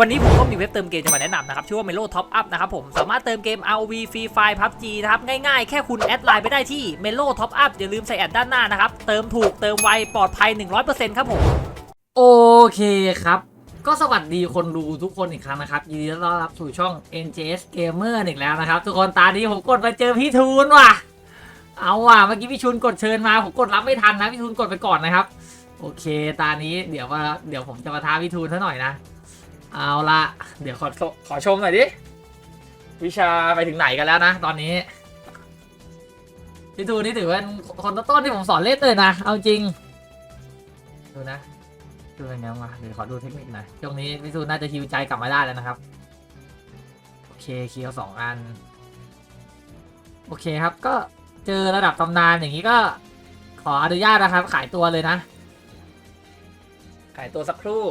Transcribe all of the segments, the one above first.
วันนี้ผมก็มีเว็บเติมเกมจะมาแนะนำนะครับ ชื่อว่า Melo Top Up นะครับผม สามารถเติมเกม ROV Free Fire PUBG นะครับ ง่ายๆ แค่คุณแอดไลน์ไปได้ที่ Melo Top Up อย่าลืมใส่แอดด้านหน้านะครับ เติมถูกเติมไว ปลอดภัย 100%ครับผม โอเคครับ ก็สวัสดีคนดูทุกคนอีกครั้งนะครับ ยินดีต้อนรับสู่ช่อง NJS Gamer อีกแล้วนะครับ ทุกคนตานี้ผมกดมาเจอพี่ทูนว่ะ เอาว่ะเมื่อกี้พี่ชุนกดเชิญมาผมกดรับไม่ทันนะพี่ทูนกดไปก่อนนะครับ โอเค ตานี้เดี๋ยวว่าเดี๋ยวผมจะมาท้าพี่ทูนซะหน่อยนะ เอาละเดี๋ยวขอขอชมหน่อยดิ วิชาไปถึงไหนกันแล้วนะ ตอนนี้พี่ทูนี่ถือว่าเป็นคนต้นที่ผมสอนเล่นเลยนะ เอาจริง ดูนะ ดูเป็นไงบ้างเดี๋ยวขอดูเทคนิคหน่อยช่วงนี้พี่ทูนน่าจะฮิวใจกลับมาได้แล้วนะครับ โอเคเคียวสองอัน โอเคครับก็เจอระดับตำนานอย่างนี้ก็ขออนุญาตนะครับ ขายตัวเลยนะ ขายตัวสักครู่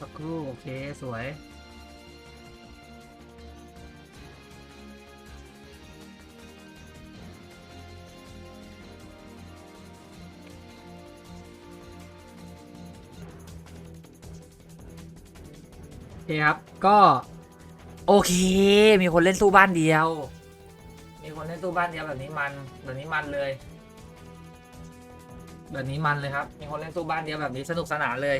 สักครู่ โอเค สวย โอเคครับ ก็ โอเค มีคนเล่นสู้บ้านเดียว มีคนเล่นตู้บ้านเดียวแบบนี้มันแบบนี้มันเลยแบบนี้มันเลยครับ มีคนเล่นตู้บ้านเดียวแบบนี้สนุกสนานเลย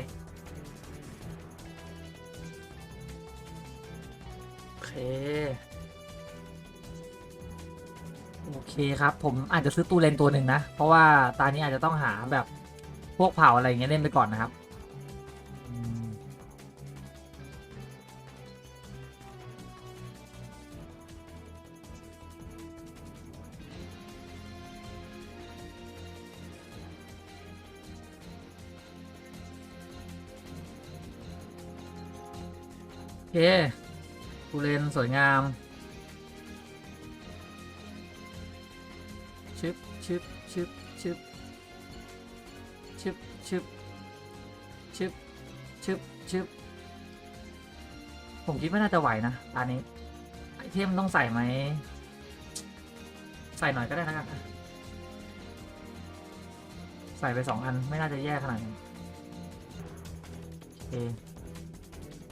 โอเคโอเคครับผมอาจจะซื้อตู้เลนตัวหนึ่งนะ เพราะว่าตานี้อาจจะต้องหาแบบพวกเผาอะไรเงี้ยเล่นไปก่อนนะครับโอเค กูเลนสวยงาม ชึบชึบชึบชึบชึบชึบชึบชึบชึบผมคิดว่าน่าจะไหวนะตอนนี้ไอเทมต้องใส่ไหม ใส่หน่อยก็ได้นะครับใส่ไปสองอันไม่น่าจะแย่ขนาดนี้โอเค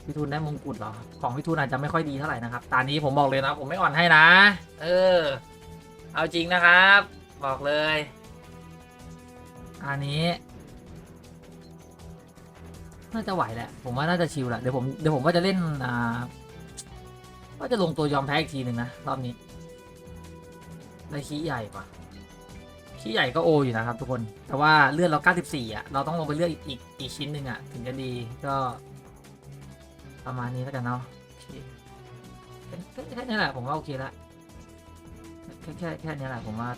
พี่ทูนได้มงกุฎเหรอ ของพี่ทูนอาจจะไม่ค่อยดีเท่าไหร่นะครับ ตอนนี้ผมบอกเลยนะ ผมไม่อ่อนให้นะ เออ เอาจริงนะครับ บอกเลย อันนี้ น่าจะไหวแหละ ผมว่าน่าจะชิลแหละ เดี๋ยวผมเดี๋ยวผมว่าจะเล่น อ่า ว่าจะลงตัวยอมแพ้อีกทีหนึ่งนะ รอบนี้ได้ขี้ใหญ่กว่าขี้ใหญ่ก็โออยู่นะครับทุกคน แต่ว่าเลือดเรา 94อะ เราต้องลงไปเลือกอีกอีกอีกชิ้นหนึ่งอะ ถึงจะดีก็ ประมาณนี้แล้วกันเนาะโอเคแค่แค่แค่นี้แหละผมว่าโอเคแล้วแค่แค่แค่นี้แหละผมว่า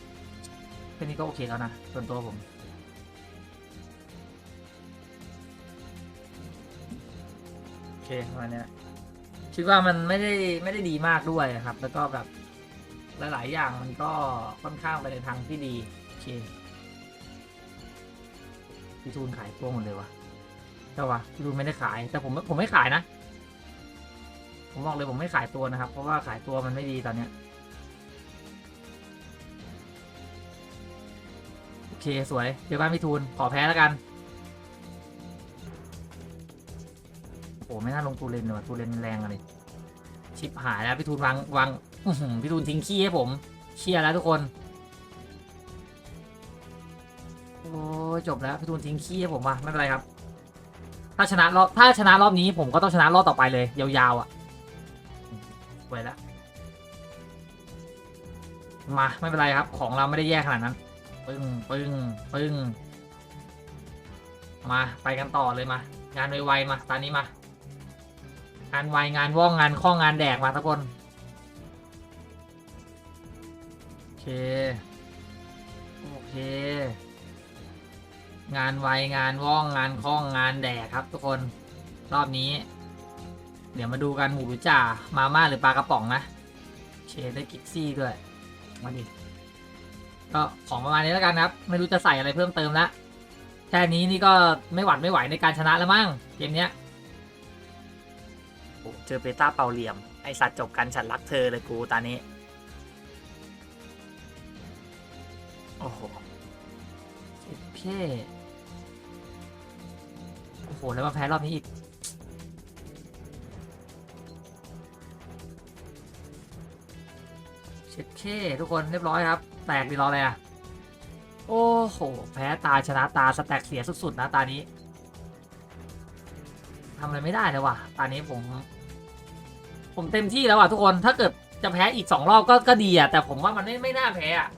แค่นี้ก็โอเคแล้วนะส่วนตัวผมโอเคประมาณนี้คิดว่ามันไม่ได้ไม่ได้ดีมากด้วยครับ แล้วก็แบบหลายๆอย่างมันก็ค่อนข้างไปในทางที่ดีโอเคพี่ทูนขายตัวหมดเลยวะใช่ปะพี่ทูนไม่ได้ขายแต่ผมผมไม่ขายนะ ผมบอกเลยผมไม่ขายตัวนะครับ เพราะว่าขายตัวมันไม่ดีตอนเนี้ยโอเคสวย เดี๋ยวบ้านพี่ทูนขอแพ้แล้วกัน โอ้ไม่น่าลงตูเลนเลยว่ะตูเลนแรงอะไรชิปหายแล้วพี่ทูนวางวางพี่ทูนทิ้งขี้ให้ผมเชียร์แล้วทุกคน โอ้จบแล้วพี่ทูนทิ้งขี้ให้ผมว่ะไม่เป็นไรครับถ้าชนะรอบถ้าชนะรอบนี้ผมก็ต้องชนะรอบต่อไปเลย ยาวๆอะ ไว้แล้วมาไม่เป็นไรครับ ของเราไม่ได้แย่ขนาดนั้น ปึ้งปึ้งปึ้งมาไปกันต่อเลยมา งานไวๆมาตอนนี้มา งานไวงานว่องงานข้องงานแดกมาทุกคนโอเคโอเค งานไวงานว่องงานคล่องงานแดกครับทุกคนรอบนี้ เดี๋ยวมาดูกันหมูหรือจ่ามาม่าหรือปลากระป๋องนะโอเคได้กิกซี่ด้วย มาดิ ก็ของประมาณนี้แล้วกันครับ ไม่รู้จะใส่อะไรเพิ่มเติมละแค่นี้นี่ก็ไม่หวัดไม่ไหวในการชนะแล้วมั้งเกมเนี้ยอ้เจอเบต้าเป่าเหลี่ยม ไอสัตว์จบกันฉันรักเธอเลยกูตอนนี้ โอ้โหโอเคโอ้โห แล้วมาแพ้รอบนี้อีก เช็ดเคทุกคนเรียบร้อยครับ แตกดีรออะไรอะโอ้โห แพ้ตาชนะตาสแต็กเสียสุดๆนะตานี้ทำอะไรไม่ได้เลยว่ะ ตานี้ผม ผมเต็มที่แล้วว่ะทุกคนถ้าเกิดจะแพ้อีกสองรอบก็ก็ดีอะแต่ผมว่ามันไม่ไม่น่าแพ้อะ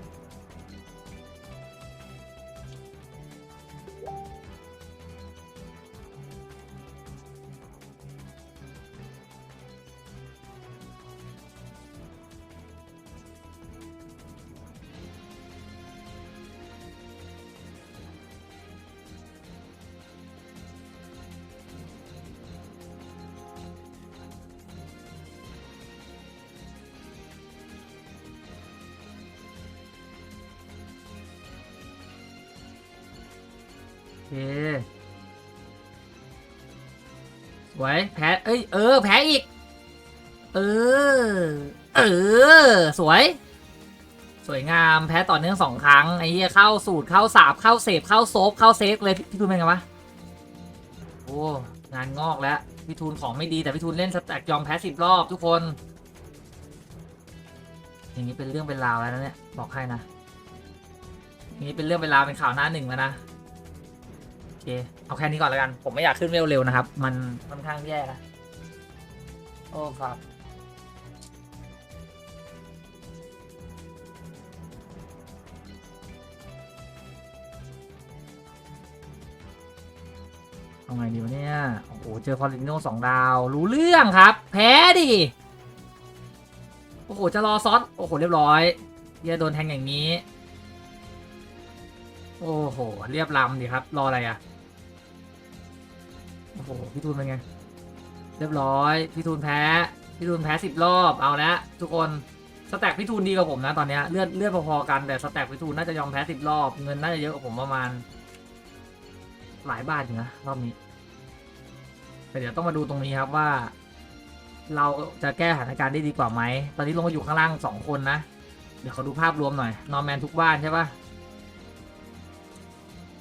เค สวย แพ้ เอ้ย เออ แพ้อีก เออ เออ สวย สวยงาม แพ้ต่อเนื่องสองครั้ง ไอ้เหี้ยเข้าสูตร เข้าสาบ เข้าเสพ เข้าโซฟ เข้าเซฟเลย พี่ทูนเป็นไงวะ โอ้ งานงอกแล้ว พี่ทูนของไม่ดี แต่พี่ทูนเล่นสแต็กยอมแพ้สิบรอบทุกคน อย่างนี้เป็นเรื่องเป็นราวแล้วนะเนี่ย บอกให้นะอย่างนี้เป็นเรื่องเป็นราวเป็นข่าวหน้าหนึ่งแล้วนะ เคเอาแค่นี้ก่อนแล้วกัน ผมไม่อยากขึ้นเร็วๆนะครับ มันค่อนข้างแย่นะโอ้ครับเอาไงดีวะเนี่ย โอ้โห เจอฟอริโนสองดาว รู้เรื่องครับ แพ้ดิ โอ้โห จะรอซอสโอ้โห เรียบร้อยเฮียโดนแทงอย่างนี้ โอ้โห เรียบลำดีครับ รออะไรอะ โหพี่ทูนเป็นไง เรียบร้อย พี่ทูนแพ้ พี่ทูนแพ้สิบรอบ เอาละทุกคน สแต็กพี่ทูนดีกว่าผมนะตอนเนี้ยเลือดเลือดพอๆกัน แต่สแต็กพี่ทูนน่าจะยอมแพ้สิบรอบ เงินน่าจะเยอะกว่าผมประมาณ หลายบาทอยู่นะรอบนี้ แต่เดี๋ยวต้องมาดูตรงนี้ครับว่า เราจะแก้สถานการณ์ได้ดีกว่าไหม ตอนนี้ลงมาอยู่ข้างล่างสองคนนะ เดี๋ยวเขาดูภาพรวมหน่อย นอร์แมนทุกบ้านใช่ปะ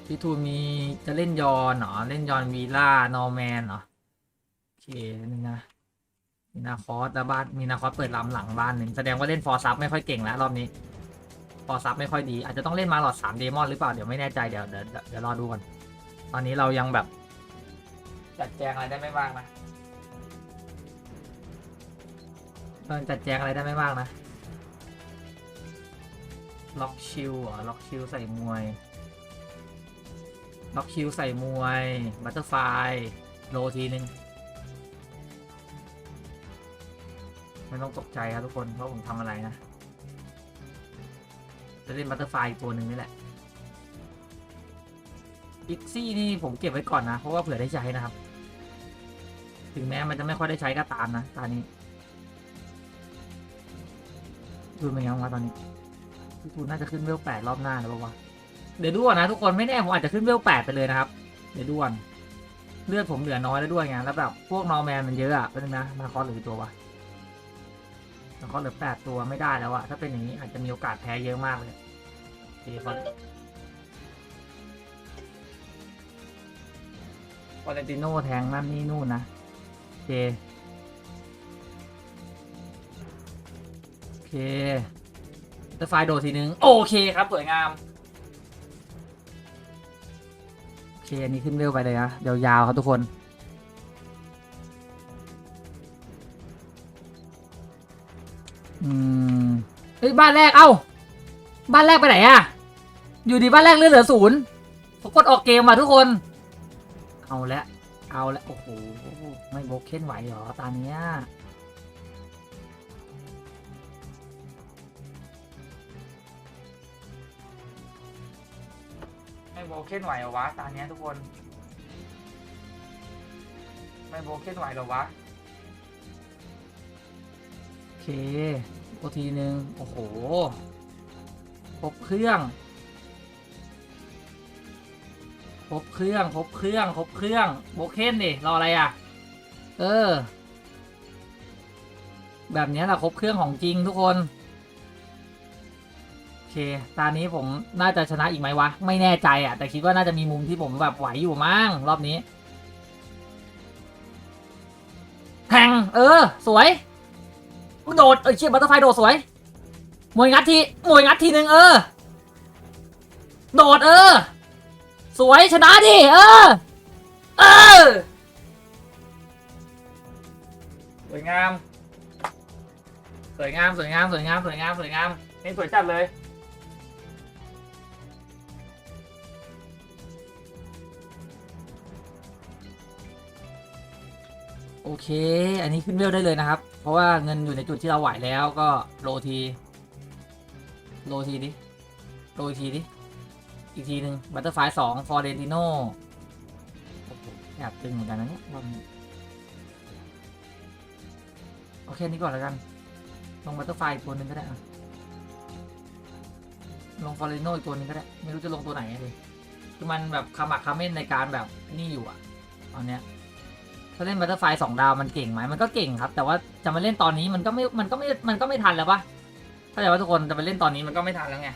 พี่ทูนมีจะเล่นยอนเหรอ เล่นยอนวีล่านอร์แมนเหรอ โอเคนึงนะมีนาคอสแล้วบ้านมีนาคอสเปิดลำหลังบ้านหนึ่งแสดงว่าเล่นฟอร์ซับไม่ค่อยเก่งแล้วรอบนี้ฟอร์ซับไม่ค่อยดี อาจจะต้องเล่นมาหลอดสามเดมอนหรือเปล่า เดี๋ยวไม่แน่ใจเดี๋ยวเดี๋ยวเดี๋ยวรอดูก่อน ตอนนี้เรายังแบบ จัดแจงอะไรได้ไม่มากนะเราจัดแจงอะไรได้ไม่มากนะ ล็อกชิลเหรอล็อกชิลใส่มวย ล็อกคิวใส่มวยบัตเตอร์ไฟโลทีนึงไม่ต้องตกใจครับทุกคนเพราะผมทำอะไรนะ จะเล่นบัตเตอร์ไฟตัวหนึ่งนี่แหละอิกซี่นี่ผมเก็บไว้ก่อนนะ เพราะว่าเผื่อได้ใช้นะครับ ถึงแม้มันจะไม่ค่อยได้ใช้ก็ตามนะตอนนี้ดูเป็นไงบ้างวะตอนนี้ทูน่าจะขึ้นเวลแปดรอบหน้าแล้วปะวะ เดี๋ยวดูก่อนนะทุกคนไม่แน่ผมอาจจะขึ้นเวลแปดไปเลยนะครับ เดี๋ยวดูก่อนเลือดผมเหลือน้อยแล้วด้วยไงแล้วแบบพวกนอร์แมนมันเยอะอะเป็นนะมาคอสเหลือกี่ตัววะมาคอสเหลือแปดตัวไม่ได้แล้วอะถ้าเป็นอย่างนี้อาจจะมีโอกาสแพ้เยอะมากเลยโอเคฟอนฟอเรนติโน่แทงนั่นนี่นู่นนะโอเคโอเคเตอร์ไฟโดดทีนึง โอเคครับสวยงาม เคอันนี้ขึ้นเร็วไปเลยนะยาวๆครับทุกคน อืมเฮ้ยบ้านแรกเอ้า บ้านแรกไปไหนอะอยู่ดีบ้านแรกเลือดเหลือศูนย์ผมกดออกเกมอะทุกคน เอาละ เอาละ โอ้โห ไม่โบกเค้นไหวเหรอตอนเนี้ย โบเค้นไหวเหรอวะตอนเนี้ยทุกคน ไม่โบเค้นไหวเหรอวะ โอเคโอทีหนึ่งโอ้โหครบเครื่องครบเครื่องครบเครื่องครบเครื่องโบเคนดิรออะไรอะ เออ แบบนี้แหละครบเครื่องของจริงทุกคน เคตอนนี้ผมน่าจะชนะอีกไหมวะ ไม่แน่ใจอะ แต่คิดว่าน่าจะมีมุมที่ผมแบบไหวอยู่มั้งรอบนี้แทงเออ สวยโดดเอ้ยเชี่ยบัตเตอร์ไฟโดดสวยมวยงัดทีมวยงัดทีหนึ่งเออ โดดเออ สวยชนะดิเออ เออสวยงาม สวยงาม สวยงาม สวยงาม สวยงาม สวยงาม นี่สวยจัดเลย โอเค อันนี้ขึ้นเวลได้เลยนะครับ เพราะว่าเงินอยู่ในจุดที่เราไหวแล้วก็โลที โลทีดิ โลอีกทีดิ อีกทีหนึ่งบัตเตอร์ไฟสองฟอร์เรนติโนแอบตึงเหมือนกันนะเนี่ยรอบนี้โอเคนี้ก่อนแล้วกัน ลงบัตเตอร์ไฟอีกตัวหนึ่งก็ได้อะลงฟอร์เรนโนอีกตัวหนึ่งก็ได้ ไม่รู้จะลงตัวไหนอะดิคือมันแบบขมักเขม้นในการแบบนี่อยู่อะตอนเนี้ย ถ้าเล่นบัตเตอร์ไฟสองดาวมันเก่งไหมมันก็เก่งครับ แต่ว่าจะมาเล่นตอนนี้มันก็ไม่ มันก็ไม่ มันก็ไม่ทันแล้วปะเข้าใจว่าทุกคนจะไปเล่นตอนนี้มันก็ไม่ทันแล้วไง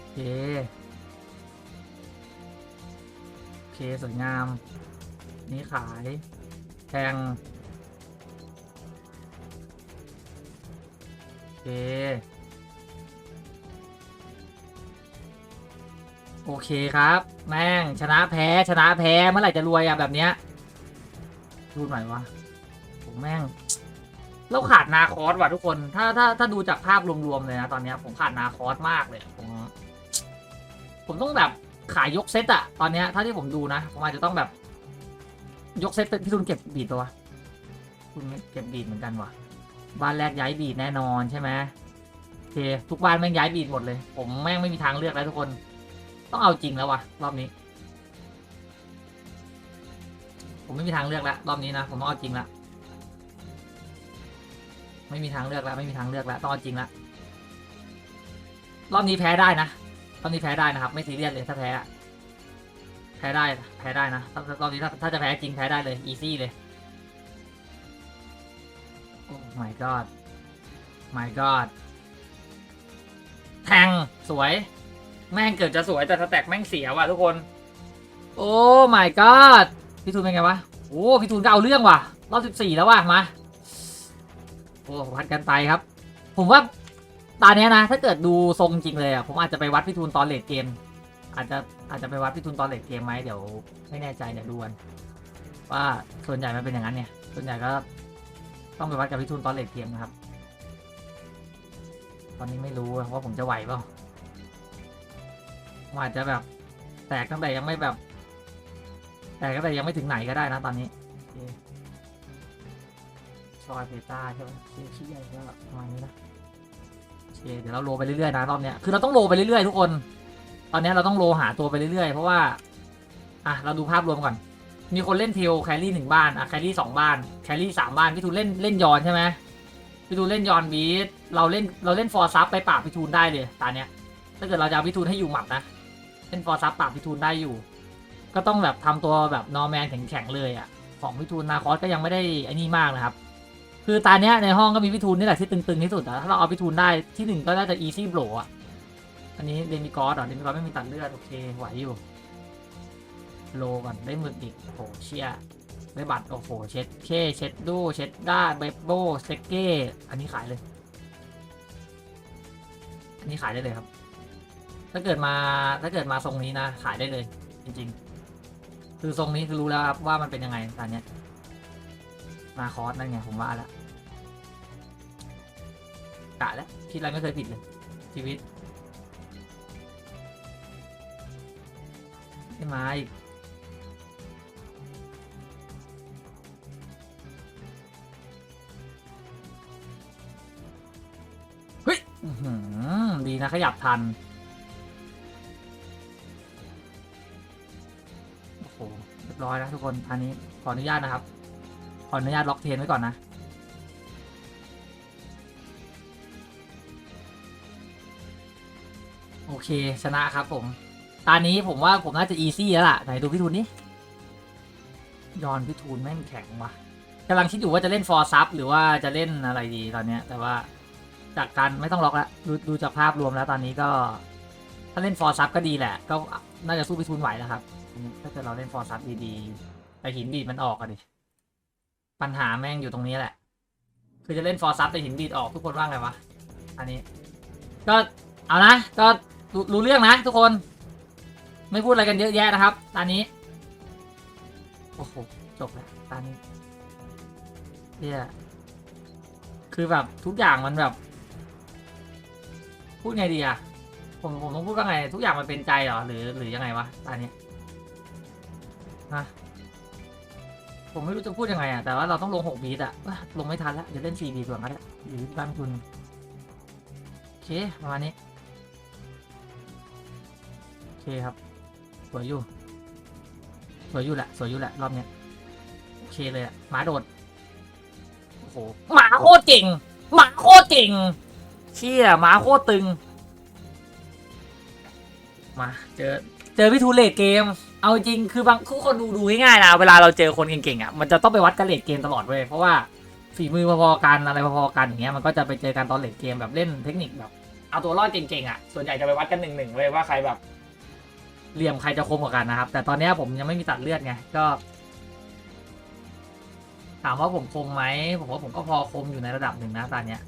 โอเคโอเคสวยงาม นี่ขายแทงโอเค โอเคครับ แม่งชนะแพ้ชนะแพ้เมื่อไหร่จะรวยอะแบบเนี้ยดูหน่อยวะผมแม่ง เราขาดนาคอสว่ะทุกคน ถ้าถ้าถ้าดูจากภาพรวมๆเลยนะตอนเนี้ยผมขาดนาคอสมากเลยผมผมต้องแบบขายยกเซตอะตอนเนี้ยถ้าที่ผมดูนะผมอาจจะต้องแบบ ยกเซตพี่ทุนเก็บบีดปะวะคุณเก็บบีดเหมือนกันวะบ้านแรกย้ายบีดแน่นอนใช่ไหมโอเคทุกบ้านแม่งย้ายบีดหมดเลย ผมแม่งไม่มีทางเลือกแล้วทุกคน ต้องเอาจริงแล้ววะรอบนี้ ผมไม่มีทางเลือกแล้วรอบนี้นะผมต้องเอาจริงละไม่มีทางเลือกแล้วไม่มีทางเลือกแล้วต้องเอาจริงละรอบนี้แพ้ได้นะรอบนี้แพ้ได้นะครับ ไม่ซีเรียสเลยถ้าแพ้แพ้ได้แพ้ได้นะรอบนี้ถ้าถ้าจะแพ้จริงแพ้ได้เลยอีซี่เลยโอ้ my god my god แทงสวย แม่งเกือบจะสวยแต่สแต็กแม่งเสียว่ะทุกคน โอ้ my god พี่ทูนเป็นไงวะ โอ้พี่ทูนก็เอาเรื่องว่ะ รอบสิบสี่แล้วว่ะ มา โอ้วัดกันไปครับ ผมว่าตอนนี้ยนะ ถ้าเกิดดูทรงจริงเลยอะ ผมอาจจะไปวัดพี่ทูนตอนเลดเกม อาจจะอาจจะไปวัดพี่ทูนตอนเลดเกมไหมเดี๋ยวไม่แน่ใจเดี๋ยวดูกันว่าส่วนใหญ่มันเป็นอย่างนั้นเนี่ย ส่วนใหญ่ก็ต้องไปวัดกับพี่ทูนตอนเลดเกมนะครับ ตอนนี้ไม่รู้ว่าผมจะไหวเปล่า ผมอาจจะแบบ แตกตั้งแต่ยังไม่แบบ แตกตั้งแต่ยังไม่ถึงไหนก็ได้นะตอนนี้โอเคชอยเพต้าใช่ไหมเชียร์ใหญ่ก็ประมาณนี้นะโอเคเดี๋ยวเราโลไปเรื่อยๆนะรอบเนี้ยคือเราต้องโลไปเรื่อยๆทุกคน ตอนเนี้ยเราต้องโลหาตัวไปเรื่อยๆ เพราะว่า อะเราดูภาพรวมก่อน มีคนเล่นเทลแครี่หนึ่งบ้านอะแครี่สองบ้านแครี่สามบ้านพี่ทูนเล่นเล่นยอนใช่ไหมพี่ทูนเล่นยอนบีทเราเล่นเราเล่นฟอร์ซับไปปราบพี่ทูนได้เลยตอนเนี้ยถ้าเกิดเราจะเอาพี่ทูนให้อยู่หมัดนะ เล่นฟอร์ซับปราบพี่ทูนได้อยู่ ก็ต้องแบบทำตัวแบบนอร์แมนแข็งๆเลยอะ่ะ ของพี่ทูนนาคอสก็ยังไม่ได้อ้นี่มากนะครับ คือตาเนี้ยในห้องก็มีพี่ทูนนี่แหละที่ตึงๆที่สุดแต่ถ้าเราเอาพี่ทูนได้ที่หนึ่งก็น่าจะอีซี่โบรอะ อันนี้เดมิกอสเหรอเดมิกอสไม่มีตัดเลือดโอเคไหวอยู่ โลก่อนได้หมึกอีกโอ้โหเชียได้บัตรโอ้โหเช็ดเคเช็ดดูเช็ดด้าเบโบเซกเก้อันนี้ขายเลย อันนี้ขายได้เลยครับ ถ้าเกิดมาถ้าเกิดมาทรงนี้นะ ขายได้เลย จริง ๆ คือทรงนี้คือรู้แล้วครับว่ามันเป็นยังไงตอนเนี้ยมาคอสนั่นไงผมว่าแล้วกะแล้วคิดอะไรไม่เคยผิดเลย ชีวิตไม่มาอีกเฮ้ยดีนะขยับทัน บร้อยแล้วทุกคนอันนี้ขออนุญาตนะครับ ขออนุญาตล็อกเทนไว้ก่อนนะโอเคชนะครับผม ตอนนี้ผมว่าผมน่าจะอีซี่แล้วล่ะ ไหนดูพี่ทุนนี่ยอนพี่ทูนแม่งแข็งว่ะกำลังคิดอยู่ว่าจะเล่นฟอร์ซับหรือว่าจะเล่นอะไรดีตอนเนี้ย แต่ว่าจากการไม่ต้องล็อกแล้วดูดูจากภาพรวมแล้วตอนนี้ก็ ถ้าเล่นฟอร์ซับก็ดีแหละ ก็น่าจะสู้พี่ทูนไหวแล้วครับ ถ้าเกิดเราเล่นฟอร์ซับดีๆแต่หินดีดมันออกอะดิ ปัญหาแม่งอยู่ตรงนี้แหละ คือจะเล่นฟอร์ซับแต่หินดีดออกทุกคนว่าไงวะ อันนี้ ก็เอานะ ก็รู้รู้เรื่องนะทุกคน ไม่พูดอะไรกันเยอะแยะนะครับ ตอนนี้ โอ้โห จบแล้วตอนนี้เนี่ยคือแบบทุกอย่างมันแบบ พูดไงดีอะผมผมต้องพูดว่าไง ทุกอย่างมันเป็นใจเหรอหรือหรือยังไงวะตอนนี้ ฮะผมไม่รู้จะพูดยังไงอะ แต่ว่าเราต้องลงหกบีทอะลงไม่ทันแล้วเดี๋ยวเล่นสี่บีทก่อนก็ได้หรือบ้านทุนโอเคประมาณนี้โอเคครับ สวยอยู่ สวยอยู่แหละ สวยอยู่แหละ รอบเนี้ยโอเคเลยอะหมาโดดโอ้โหหมาโคตรเก่งหมาโคตรเก่งเชี่ยหมาโคตรตึง มาเจอเจอพี่ทูเลดเกม เอาจริงคือบางทุกคนดูดูง่ายๆนะเวลาเราเจอคนเก่งๆอะมันจะต้องไปวัดกันเลดเกมตลอดเว้ยเพราะว่าฝีมือพอๆกันอะไรพอๆกันอย่างเงี้ยมันก็จะไปเจอกันตอนเลดเกมแบบเล่นเทคนิคแบบเอาตัวรอดเก่งๆอะส่วนใหญ่จะไปวัดกันหนึ่งหนึ่งเลยว่าใครแบบเหลี่ยมใครจะคมกว่ากันนะครับ แต่ตอนเนี้ยผมยังไม่มีตัดเลือดไงก็ ถามว่าผมคมไหมผมว่าผมก็พอคมอยู่ในระดับหนึ่งนะตอนเนี้ย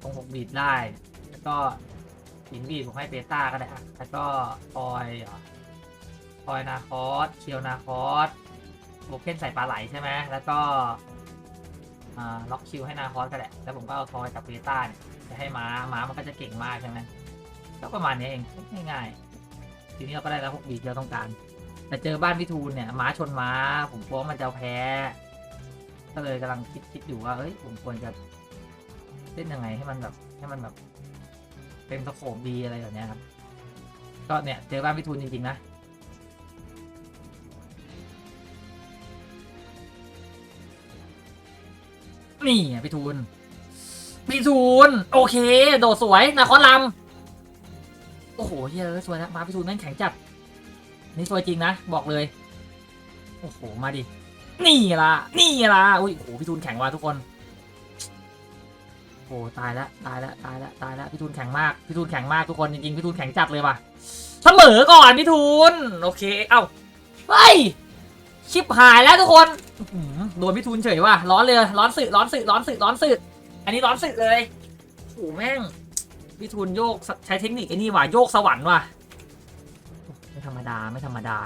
คงผมบีดได้แล้วก็ หินบีผมให้เบต้าก็ได้อะแล้วก็พลอยเหรอพลอยนาคอสเคียวนาคอสโบเก้นใส่ปลาไหลใช่ไหมแล้วก็ล็อกคิวให้นาคอสก็ได้แล้วผมก็เอาทอยกับเบต้าเนี่ยจะให้ม้าม้ามันก็จะเก่งมากใช่ไหมก็ประมาณนี้เองง่ายๆทีนี้เราก็ได้แล้วพวกบีที่เราต้องการ แต่เจอบ้านพิทูลเนี่ยม้าชนม้า ผมกลัวมันจะแพ้ ก็เลยกำลังคิดคิดอยู่ว่าเอ้ยผมควรจะเล่นยังไงให้มันแบบให้มันแบบ เป็นสโคปดีอะไรแบบนี้ครับ ก็เนี่ยเจอบ้านพิทูลจริงๆนะนี่พิทูลพิทูลโอเค โดดสวยนาคอนลำโอ้โหเฮ้ยสวยนะมาพิทูลแม่งแข็งจัดนี่สวยจริงนะ บอกเลย โอ้โห มาดิ นี่ล่ะ นี่ล่ะ อุ้ยโอ้โหพี่ทูลแข็งว่ะทุกคน โอ้ตายแล้วตายแล้วตายแล้วตายแล้วพี่ทูลแข็งมากพี่ทูลแข็งมากทุกคนจริงๆพี่ทูลแข็งจัดเลยว่ะเสมอก่อนพี่ทูลโอเคเอ้าเฮ้ยชิบหายแล้วทุกคนโดนพี่ทูลเฉยว่ะร้อนเลยร้อนสึร้อนสึร้อนสึร้อนสึอันนี้ร้อนสึเลยโอ้แม่งพี่ทูลโยกใช้เทคนิคไอ้นี่ว่ะโยกสวรรค์ว่ะไม่ธรรมดาไม่ธรรมดา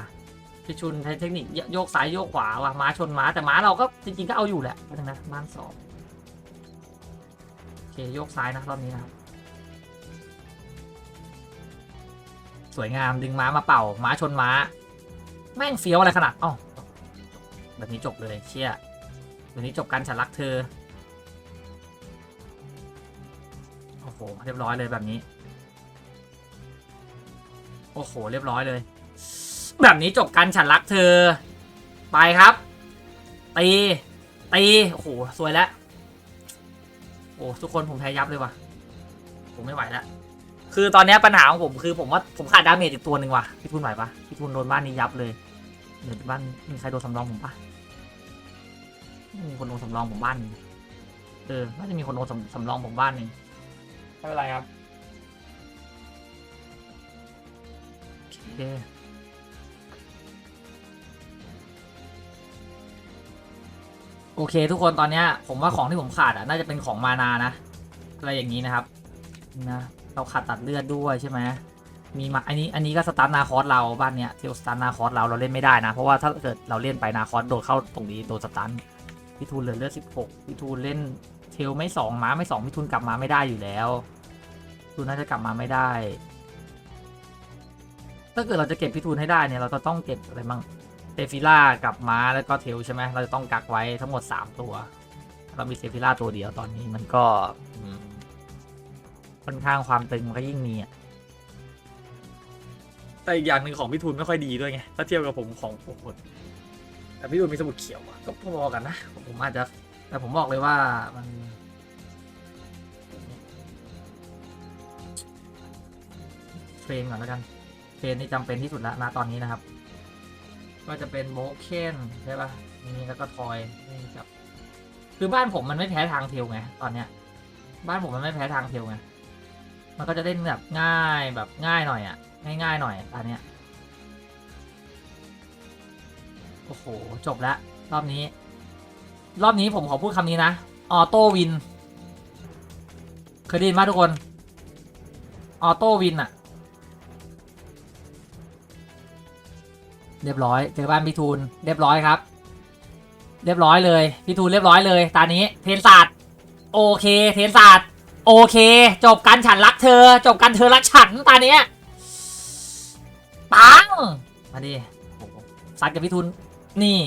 พี่ชุนใช้เทคนิคโยกซ้ายโยกขวาว่ะม้าชนม้าแต่ม้าเราก็จริงๆก็เอาอยู่แหละนะม้านสอง เคโยกซ้ายนะรอบนี้นะครับ สวยงามดึงม้ามาเป่า ม้าชนม้า แม่งเฟี้ยวอะไรขนาดอ๋อแบบนี้จบเลยเชี่ยแบบนี้จบการฉันรักเธอ โอ้โห เรียบร้อยเลยแบบนี้ โอ้โห เรียบร้อยเลย แบบนี้จบการฉันรักเธอ ไปครับ ตี ตี โอ้โห สวยแล้ว โอ้ทุกคนผมแพ้ยับเลยว่ะ ผมไม่ไหวแล้วคือตอนเนี้ยปัญหาของผมคือผมว่าผมขาดดาเมจอีกตัวหนึ่งว่ะพี่ทุนไหวปะพี่ทุนโดนบ้านนี้ยับเลยเดี๋ยวบ้านมีใครโดนสำรองผมปะไม่มีคนโดนสำรองผมบ้านหนึงเออน่าจะมีคนโดนสำสำรองผมบ้านหนึ่งไม่เป็นไรครับโอเค โอเค ทุกคนตอนเนี้ยผมว่าของที่ผมขาดอะน่าจะเป็นของมานานะอะไรอย่างนี้นะครับนะเราขาดตัดเลือดด้วยใช่ไหมมีมาอันนี้อันนี้ก็สตาร์ทนาคอสเราบ้านเนี้ยเทลสตาร์ทนาคอสเราเราเล่นไม่ได้นะ เพราะว่าถ้าเกิดเราเล่นไปนาคอสโดดเข้าตรงนี้โดนสตันพี่ทูนเหลือเลือดสิบหกพี่ทูนเล่นเทลไม่สองม้าไม่สองพี่ทูนกลับมาไม่ได้อยู่แล้วพี่ทูนน่าจะกลับมาไม่ได้ ถ้าเกิดเราจะเก็บพี่ทูนให้ได้เนี่ยเราจะต้องเก็บอะไรบ้าง เซฟิล่ากับม้าแล้วก็เทลใช่ไหมเราจะต้องกักไว้ทั้งหมด 3 ตัว เรามีเซฟิล่าตัวเดียวตอนนี้มันก็ค่อนข้างความตึงมันก็ยิ่งมีอะแต่อีกอย่างหนึ่งของพี่ทูนไม่ค่อยดีด้วยไงถ้าเทียบกับผมของผมคนแต่พี่ทูนมีสมุดเขียวอะก็พอๆกันนะผมอาจจะแต่ผมบอกเลยว่ามันเทรนก่อนแล้วกันเทรนนี่จำเป็นที่สุดแล้วนะตอนนี้นะครับ ก็จะเป็นโมเคนใช่ปะนี่แล้วก็ทอยนี่กับ คือบ้านผมมันไม่แพ้ทางเทลไงตอนเนี้ย บ้านผมมันไม่แพ้ทางเทลไงมันก็จะเล่นแบบง่ายแบบง่ายหน่อยอะง่ายๆหน่อยตอนเนี้ยโอ้โหจบแล้วรอบนี้ รอบนี้ผมขอพูดคำนี้นะออโต้วินเคยได้ยินไหมทุกคนออโต้วินอะ เรียบร้อยเจอบ้านพี่ทูลเรียบร้อยครับ เรียบร้อยเลยพี่ทูลเรียบร้อยเลยตอนนี้เทนศาสตร์โอเค เทนศาสตร์โอเค จบกันฉันรักเธอ จบกันเธอรักฉันตอนนี้ปังมาดิซัดกับพี่ทูลนี่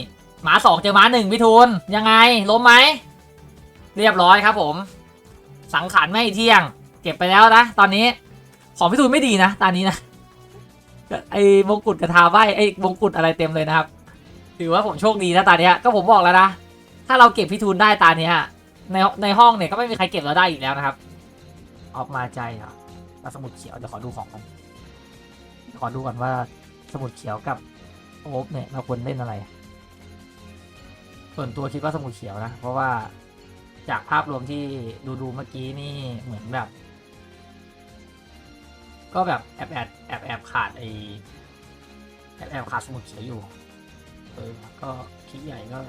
หมาสองเจอหมาหนึ่งพี่ทูลยังไงล้มไหมเรียบร้อยครับผม สังขารไม่เที่ยง เก็บไปแล้วนะตอนนี้ของพี่ทูลไม่ดีนะตอนนี้นะ ไอ้มงกุฎกระทาใบไอ้มงกุฎอะไรเต็มเลยนะครับ ถือว่าผมโชคดีนะตอนเนี้ยก็ผมบอกแล้วนะ ถ้าเราเก็บพี่ทูลได้ตอนเนี้ยในในห้องเนี่ยก็ไม่มีใครเก็บเราได้อีกแล้วนะครับ ออกมาใจเหรอสมุดเขียวเดี๋ยวขอดูของก่อนขอดูก่อนว่าสมุดเขียวกับโอ๊บเนี่ยเราควรเล่นอะไร ส่วนตัวคิดว่าสมุดเขียวนะ เพราะว่าจากภาพรวมที่ดูดูเมื่อกี้นี่เหมือนแบบ ก็แบบแอบแอบแอบแอบขาดไอแอบแอบขาดสมุดเขียวอยู่ เออ ก็คิดใหญ่ก็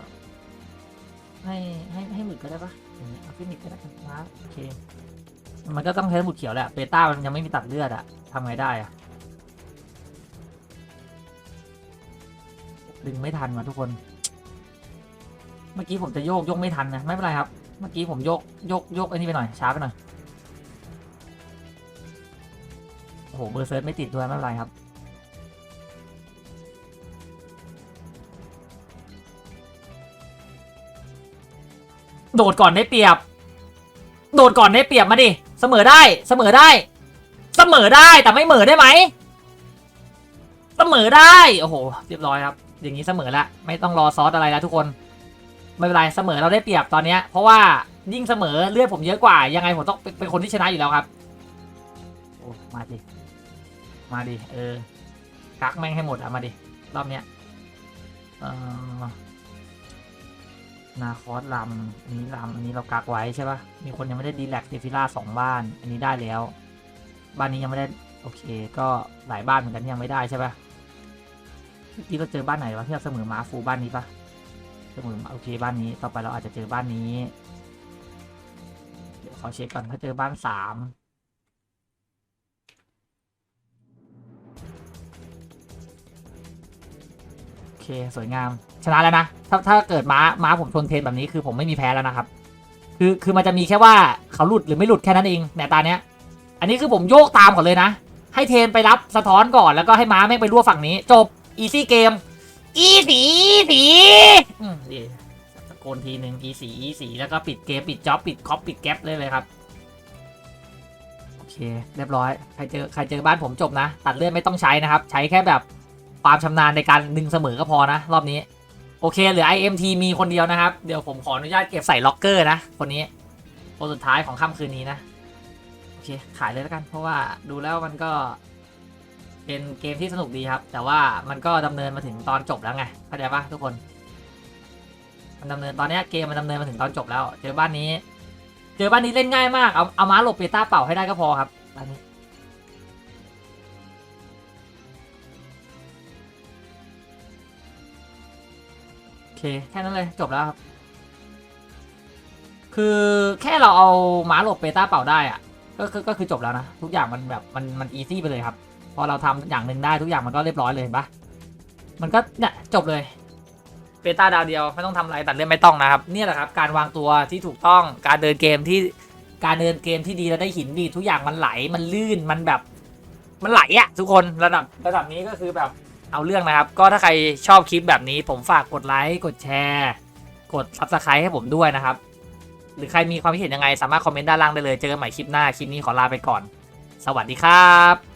ให้ให้ให้หมึกก็ได้ปะอย่างเงี้ยเอาฟินิกก็ได้นะโอเค มันก็ต้องใช้สมุดเขียวแหละเบต้ามันยังไม่มีตัดเลือดอะทำไงได้อะดึงไม่ทันมาทุกคน เมื่อกี้ผมจะโยกโยกไม่ทันนะไม่เป็นไรครับ เมื่อกี้ผมโยกโยกโยกไอ้นี่ไปหน่อยช้าไปหน่อย โอ้โหเบอร์เซิร์ชไม่ติดด้วยไม่เป็นไรครับ โดดก่อนได้เปรียบ โดดก่อนได้เปรียบมาดิเสมอได้เสมอได้ เสมอได้แต่ไม่เหมอได้ไหมเสมอได้โอ้โหเรียบร้อยครับ อย่างนี้เสมอละไม่ต้องรอซอสอะไรแล้วทุกคนไม่เป็นไรเสมอเราได้เปรียบตอนเนี้ยเพราะว่ายิ่งเสมอเลือดผมเยอะกว่ายังไงผมต้องเป็นเป็นคนที่ชนะอยู่แล้วครับ โอ้ มาดิ มาดิ เออ กักแม่งให้หมดอะมาดิ รอบเนี้ยเออนาคอสลำอันนี้ลำอันนี้เรากักไว้ใช่ปะมีคนยังไม่ได้ดีแลกเดฟิล่าสองบ้าน อันนี้ได้แล้ว บ้านนี้ยังไม่ได้ โอเค ก็หลายบ้านเหมือนกันยังไม่ได้ใช่ปะเมื่อกี้เราเจอบ้านไหนวะที่เราเสมอมาฟูบ้านนี้ปะเสมอมาโอเคบ้านนี้ ต่อไปเราอาจจะเจอบ้านนี้ เดี๋ยวขอเช็คก่อนถ้าเจอบ้านสาม เคสวยงาม ชนะแล้วนะ ถ้าถ้าเกิดม้าม้าผมชนเทนแบบนี้คือผมไม่มีแพ้แล้วนะครับ คือคือมันจะมีแค่ว่าเขาหลุดหรือไม่หลุดแค่นั้นเองในตาเนี้ย อันนี้คือผมโยกตามก่อนเลยนะ ให้เทนไปรับสะท้อนก่อนแล้วก็ให้ม้าแม่งไปรั่วฝั่งนี้ จบอีซี่เกมอีสีสีอืมดีตะโกนทีหนึ่งอีสีอีสีแล้วก็ปิดเกมปิดจ็อบปิดคอปปิดแก๊ปเลยเลยครับโอเค เรียบร้อย ใครเจอใครเจอบ้านผมจบนะ ตัดเลือดไม่ต้องใช้นะครับ ใช้แค่แบบ ความชำนาญในการดึงเสมอก็พอนะ รอบนี้ โอเคเหลือ IMT มีคนเดียวนะครับ เดี๋ยวผมขออนุญาตเก็บใส่ล็อกเกอร์นะ คนนี้คนสุดท้ายของค่ำคืนนี้นะ โอเค ขายเลยแล้วกัน เพราะว่าดูแล้วมันก็เป็นเกมที่สนุกดีครับ แต่ว่ามันก็ดำเนินมาถึงตอนจบแล้วไงเข้าใจปะทุกคน มันดำเนินตอนนี้เกมมันดำเนินมาถึงตอนจบแล้ว เจอบ้านนี้ เจอบ้านนี้เล่นง่ายมาก เอาเอาม้าหลบเปต้าเป่าให้ได้ก็พอครับบ้านนี้ เค แค่นั้นเลยจบแล้วครับ คือแค่เราเอาหมาหลบเปต้าเป่าได้อะก็คือก็คือจบแล้วนะ ทุกอย่างมันแบบมันมันอีซี่ไปเลยครับ พอเราทำอย่างหนึ่งได้ทุกอย่างมันก็เรียบร้อยเลยเห็นปะมันก็เนี่ยจบเลยเปต้าดาวเดียวไม่ต้องทำอะไรตัดเล่นไม่ต้องนะครับ เนี่ยแหละครับ การวางตัวที่ถูกต้องการเดินเกมที่การเดินเกมที่ดีแล้วได้หินดีทุกอย่างมันไหลมันลื่นมันแบบ มันไหลอะทุกคนระดับระดับนี้ก็คือแบบ เอาเรื่องนะครับ ก็ถ้าใครชอบคลิปแบบนี้ ผมฝากกดไลค์กดแชร์ กด subscribe ให้ผมด้วยนะครับ หรือใครมีความคิดเห็นยังไงสามารถคอมเมนต์ด้านล่างได้เลย เจอกันใหม่คลิปหน้า คลิปนี้ขอลาไปก่อน สวัสดีครับ